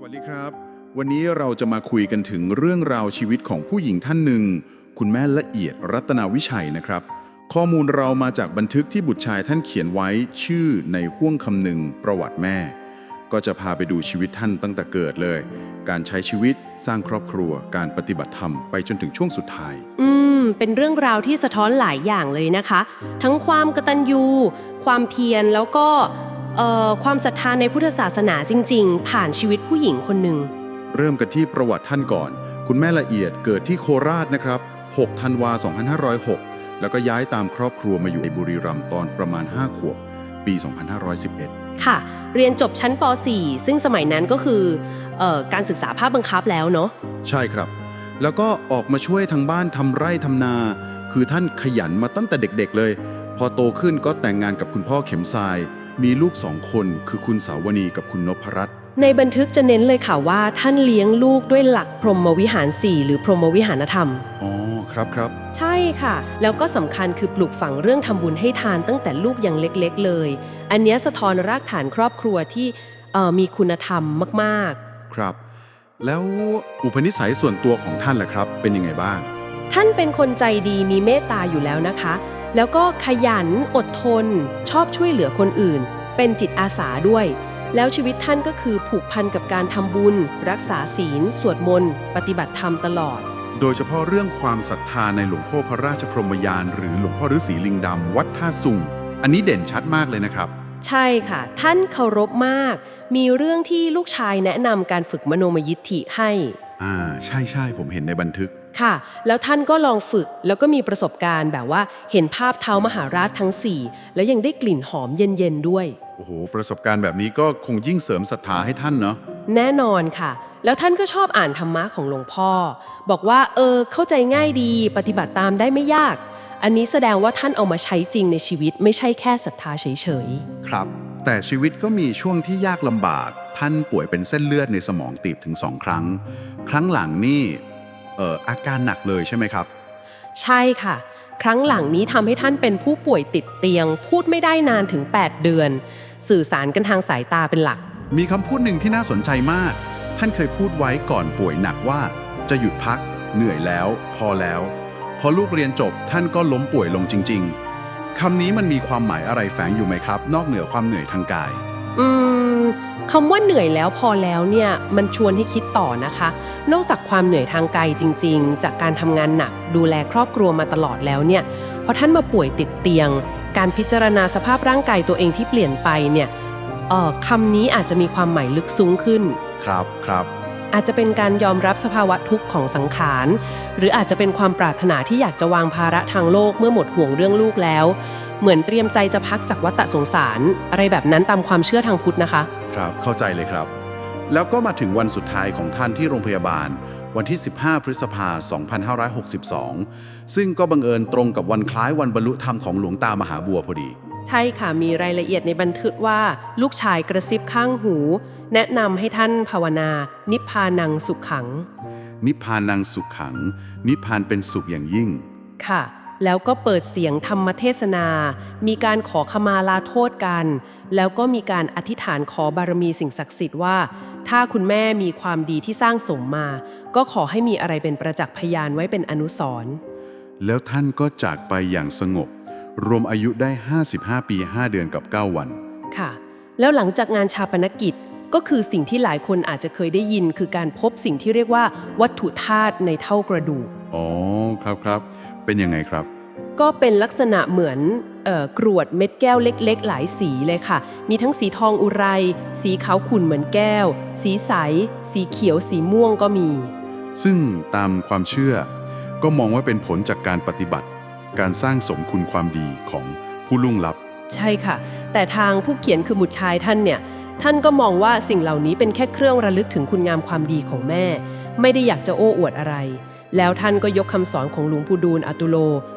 สวัสดีครับ วันนี้เราจะมาคุยกันถึงเรื่องราวชีวิตของผู้หญิงท่านหนึ่ง คุณแม่ละเอียดรัตนาวิชัยนะครับ ข้อมูลเรามาจากบันทึกที่บุตรชายท่านเขียนไว้ชื่อในห้วงคำหนึ่งประวัติแม่ ก็จะพาไปดูชีวิตท่านตั้งแต่เกิดเลย การใช้ชีวิตสร้างครอบครัว การปฏิบัติธรรมไปจนถึงช่วงสุดท้าย อืม เป็นเรื่องราวที่สะท้อนหลายอย่างเลยนะคะ ทั้งความกตัญญูความเพียรแล้วก็ ความศรัทธาในพุทธศาสนาจริง ๆ ผ่านชีวิตผู้หญิงคนหนึ่ง เริ่มกันที่ประวัติท่านก่อน คุณแม่ละเอียดเกิดที่โคราชนะครับ 6 ธันวา 2506 แล้วก็ย้ายตามครอบครัวมาอยู่ในบุรีรัมย์ตอนประมาณ 5 ขวบ ปี 2511 ค่ะ เรียนจบชั้นป .4 ซึ่งสมัยนั้นก็คือเอ่อการศึกษาภาคบังคับแล้วเนาะ ใช่ครับ แล้วก็ออกมาช่วยทางบ้านทำไร่ทำนา คือท่านขยันมาตั้งแต่เด็กๆเลย พอโตขึ้นก็แต่งงานกับคุณพ่อเข็มทราย มีลูกสองคนคือคุณสาวนีกับคุณนพรัตน์ในบันทึกจะเน้นเลยค่ะว่าท่านเลี้ยงลูกด้วยหลักพรหมวิหาร4หรือพรหมวิหารธรรม อ๋อครับครับ ใช่ค่ะ แล้วก็สำคัญคือปลูกฝังเรื่องทำบุญให้ทานตั้งแต่ลูกยังเล็กๆเลย อันเนี้ยสะท้อนรากฐานครอบครัวที่เอ่อมีคุณธรรมมากครับ แล้วอุปนิสัยส่วนตัวของท่านล่ะครับ เป็นยังไงบ้าง ๆ ท่านเป็นคนใจดีมีเมตตาอยู่แล้วนะคะ แล้วก็ขยันอดทน ชอบช่วยเหลือคนอื่น เป็นจิตอาสาด้วย แล้วชีวิตท่านก็คือผูกพันกับการทำบุญ รักษาศีล สวดมนต์ ปฏิบัติธรรมตลอด โดยเฉพาะเรื่องความศรัทธาในหลวงพ่อพระราชพรหมยาน หรือหลวงพ่อฤาษีลิงดำวัดท่าสุง อันนี้เด่นชัดมากเลยนะครับ ใช่ค่ะ ท่านเคารพมาก มีเรื่องที่ลูกชายแนะนำการฝึกมโนมยิทธิให้ อ่า ใช่ใช่ผมเห็นในบันทึก ค่ะ แล้วท่านก็ลองฝึกแล้วก็มีประสบการณ์แบบว่าเห็นภาพเท้ามหาราชทั้ง 4 แล้วยังได้กลิ่นหอมเย็นๆด้วย โอ้โห ประสบการณ์แบบนี้ก็คงยิ่งเสริมศรัทธาให้ท่านเนาะ แน่นอนค่ะ แล้วท่านก็ชอบอ่านธรรมะของหลวงพ่อ บอกว่าเออเข้าใจง่ายดีปฏิบัติตามได้ไม่ยาก อันนี้แสดงว่าท่านเอามาใช้จริงในชีวิตไม่ใช่แค่ศรัทธาเฉยครับ แต่ชีวิตก็มีช่วงที่ยากลำบาก ท่านป่วยเป็นเส้นเลือดในสมองตีบถึงสองครั้ง ครั้งหลังนี่เอ่ออาการหนักเลยใช่ไหมครับๆใช่ค่ะ ครั้งหลังนี้ทำให้ท่านเป็นผู้ป่วยติดเตียง พูดไม่ได้นานถึง 8 เดือน สื่อสารกันทางสายตาเป็นหลัก มีคำพูดหนึ่งที่น่าสนใจมาก ท่านเคยพูดไว้ก่อนป่วยหนักว่า จะหยุดพัก เหนื่อยแล้ว พอแล้ว พอลูกเรียนจบท่านก็ล้มป่วยลงจริง ๆคำนี้มันมีความหมายอะไรแฝงอยู่ไหมครับ นอกเหนือความเหนื่อยทางกายอืม คำว่าเหนื่อยแล้วพอแล้วเนี่ยมันชวนให้คิดต่อนะคะ นอกจากความเหนื่อยทางกายจริง ๆ จากการทำงานหนักดูแลครอบครัวมาตลอดแล้วเนี่ยพอท่านมาป่วยติดเตียง การพิจารณาสภาพร่างกายตัวเองที่เปลี่ยนไปเนี่ยเอ่อคำนี้อาจจะมีความหมายลึกซึ้งขึ้น ครับครับ อาจจะเป็นการยอมรับสภาวะทุกข์ของสังขาร หรืออาจจะเป็นความปรารถนาที่อยากจะวางภาระทางโลกเมื่อหมดห่วงเรื่องลูกแล้ว เหมือนเตรียมใจจะพักจากวัฏสงสาร อะไรแบบนั้นตามความเชื่อทางพุทธนะคะ ครับ เข้าใจเลยครับ แล้วก็มาถึงวันสุดท้ายของท่านที่โรงพยาบาล วันที่ 15 พฤษภาคม2562 ซึ่งก็บังเอิญตรงกับวันคล้ายวันบรรลุธรรมของหลวงตามหาบัวพอดี ใช่ค่ะมีรายละเอียดในบันทึกว่าลูกชายกระซิบข้างหู แนะนำให้ท่านภาวนา นิพพานังสุขขัง นิพพานังสุขขัง นิพพานเป็นสุขอย่างยิ่ง ค่ะ แล้วก็เปิดเสียงธรรมเทศนา มีการขอขมาลาโทษกัน แล้วก็มีการอธิษฐานขอบารมีสิ่งศักดิ์สิทธิ์ว่า ถ้าคุณแม่มีความดีที่สร้างสมมา ก็ขอให้มีอะไรเป็นประจักษ์พยานไว้เป็นอนุสรณ์แล้วท่านก็จากไปอย่างสงบ รวมอายุได้ 55 ปี 5 เดือนกับ 9 วัน ค่ะ แล้วหลังจากงานชาปนกิจก็คือสิ่งที่หลายคนอาจจะเคยได้ยิน คือการพบสิ่งที่เรียกว่าวัตถุธาตุในเท่ากระดูก อ๋อ ครับครับ เป็นยังไงครับ ก็เป็นลักษณะเหมือนเออกรวดเม็ดแก้วเล็ก ๆ หลายสีเลยค่ะ มีทั้งสีทองอุไร สีขาวขุ่นเหมือนแก้ว สีใส สีเขียว สีม่วงก็มี ซึ่งตามความเชื่อ ก็มองว่าเป็นผลจากการปฏิบัติ การสร้างสมคุณความดีของผู้ลุ่งลับ ใช่ค่ะ แต่ทางผู้เขียนคือบุตรชายท่านเนี่ย ท่านก็มองว่าสิ่งเหล่านี้เป็นแค่เครื่องระลึกถึงคุณงามความดีของแม่ ไม่ได้อยากจะโอ้อวดอะไร แล้วท่านก็ยกคำสอนของหลวงปู่ดูลย์อตุโล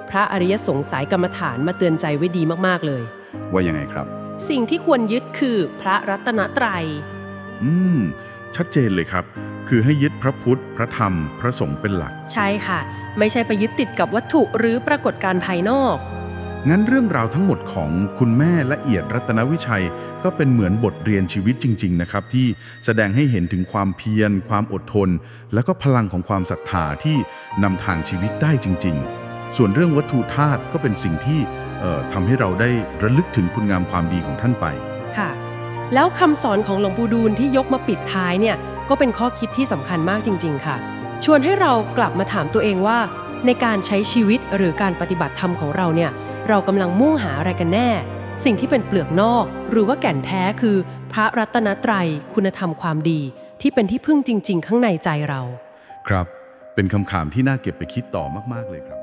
พระอริยสงฆ์สายกรรมฐานมาเตือนใจไว้ดีมากๆเลย ว่ายังไงครับ สิ่งที่ควรยึดคือพระรัตนตรัย อืม ชัดเจนเลยครับ คือให้ยึดพระพุทธ พระธรรม พระสงฆ์เป็นหลัก ใช่ค่ะ ไม่ใช่ไปยึดติดกับวัตถุหรือปรากฏการณ์ภายนอก งั้นเรื่องราวทั้งหมดของคุณแม่ละเอียดรัตนวิชัย ก็เป็นเหมือนบทเรียนชีวิตจริง ๆ นะครับ ที่แสดงให้เห็นถึงความเพียร ความอดทน และก็พลังของความศรัทธาที่นำทางชีวิตได้จริง ๆ ส่วนเรื่องวัตถุธาตุก็เป็นสิ่งที่ทำให้เราได้ระลึกถึงคุณงามความดีของท่านไปค่ะ แล้วคำสอนของหลวงปู่ดูลที่ยกมาปิดท้ายเนี่ยก็เป็นข้อคิดที่สำคัญมากจริง ๆ ค่ะ ชวนให้เรากลับมาถามตัวเองว่า ในการใช้ชีวิตหรือการปฏิบัติธรรมของเราเนี่ย เรากำลังมุ่งหาอะไรกันแน่ สิ่งที่เป็นเปลือกนอก หรือว่าแก่นแท้คือ พระรัตนตรัย คุณธรรมความดี ที่เป็นที่พึ่งจริง ๆ ข้างในใจเรา ครับ เป็นคำขามที่น่าเก็บไปคิดต่อมาก ๆ เลยครับ